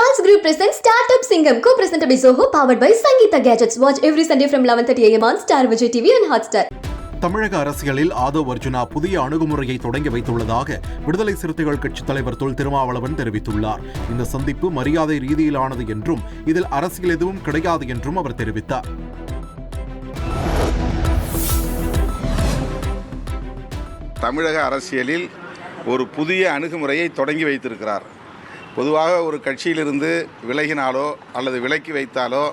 Charles Group presents Startup Singham, co-presented by Zoho, powered by Sangeeta Gadgets. Watch every Sunday from 11:30 a.m. on Star Vijay TV and Hotstar. தமிழக அரசியலில் ஆதவ் அர்ஜுனா புதிய அணுகுமுறையை தொடங்கி வைத்துள்ளதாக விடுதலை சிறுத்தைகள் கட்சித் தலைவர் தொல் திருமாவளவன் தெரிவித்துள்ளார் இந்த சந்திப்பு மரியாதை ரீதியிலானது என்றும் இதில் அரசியல் எதுவும் கிடையாது என்றும் அவர் தெரிவித்தார் தமிழக அரசியலில் ஒரு புதிய அணுகுமுறையை தொடங்கி வைத்திருக்கிறார் பொதுவாக ஒரு கட்சியிலிருந்து விலகினாலோ அல்லது விலக்கி வைத்தாலோ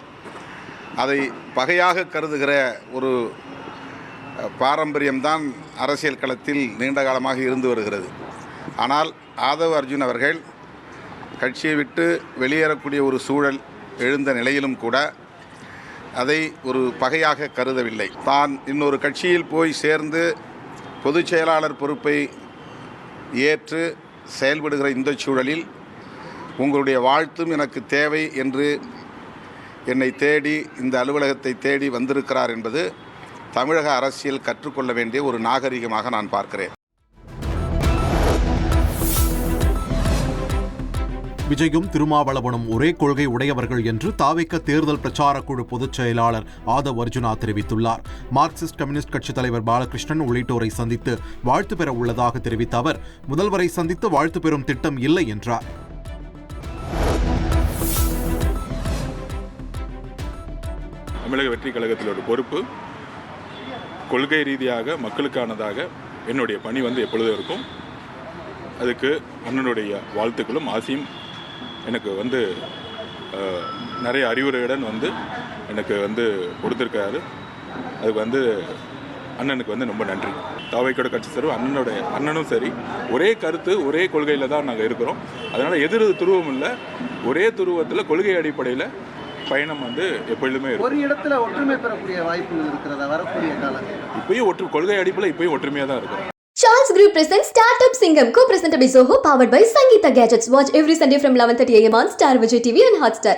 அதை பகையாக கருதுகிற ஒரு பாரம்பரியம்தான் அரசியல் களத்தில் நீண்ட காலமாக இருந்து வருகிறது. ஆனால் ஆதவ் அர்ஜுன் அவர்கள் கட்சியை விட்டு வெளியேறக்கூடிய ஒரு சூழல் எழுந்த நிலையிலும் கூட அதை ஒரு பகையாக கருதவில்லை. தான் இன்னொரு கட்சியில் போய் சேர்ந்து பொதுச் செயலாளர் பொறுப்பை ஏற்று செயல்படுகிற இந்த சூழலில் உங்களுடைய வாழ்த்தும் எனக்கு தேவை என்று என்னை தேடி இந்த அலுவலகத்தை தேடி வந்திருக்கிறார் என்பது தமிழக அரசியல் கற்றுக்கொள்ள வேண்டிய ஒரு நாகரிகமாக நான் பார்க்கிறேன். விஜயும் திருமாவளவனும் ஒரே கொள்கை உடையவர்கள் என்று தாவிக்க தேர்தல் பிரச்சார குழு பொதுச் செயலாளர் ஆதவ் அர்ஜுனா தெரிவித்துள்ளார். மார்க்சிஸ்ட் கம்யூனிஸ்ட் கட்சித் தலைவர் பாலகிருஷ்ணன் உள்ளிட்டோரை சந்தித்து வாழ்த்து பெற உள்ளதாக தெரிவித்த அவர் முதல்வரை சந்தித்து வாழ்த்து பெறும் திட்டம் இல்லை என்றார். தமிழக வெற்றி கழகத்திலோட பொறுப்பு கொள்கை ரீதியாக மக்களுக்கானதாக என்னுடைய பணி வந்து எப்பொழுதும் இருக்கும். அதுக்கு அண்ணனுடைய வாழ்த்துக்களும் ஆசையும் எனக்கு வந்து நிறைய அறிவுரையுடன் வந்து எனக்கு வந்து கொடுத்துருக்காரு. அதுக்கு வந்து அண்ணனுக்கு வந்து ரொம்ப நன்றி. தாவைக்கோட கட்சி சார் அண்ணனுடைய அண்ணனும் சரி ஒரே கருத்து ஒரே கொள்கையில் தான் நாங்கள் இருக்கிறோம். அதனால் எதிர் துருவம் இல்லை ஒரே துருவத்தில் கொள்கை அடிப்படையில் பயணம் வந்து எப்பொழுதுமே ஒரு இடத்துல ஒற்றுமை பெறக்கூடிய வாய்ப்புகள் இருக்கிறதா வரக்கூடிய காலங்கள் இப்பயும் ஒற்று கொள்கை அடிப்பில் இப்பயும் ஒற்றுமையாக தான் இருக்கும் Charles Group presents Startup Singham, co-presented by Zoho, powered by Sangeeta Gadgets. Watch every Sunday from 11:30 a.m. on Star Vijay TV and Hotstar.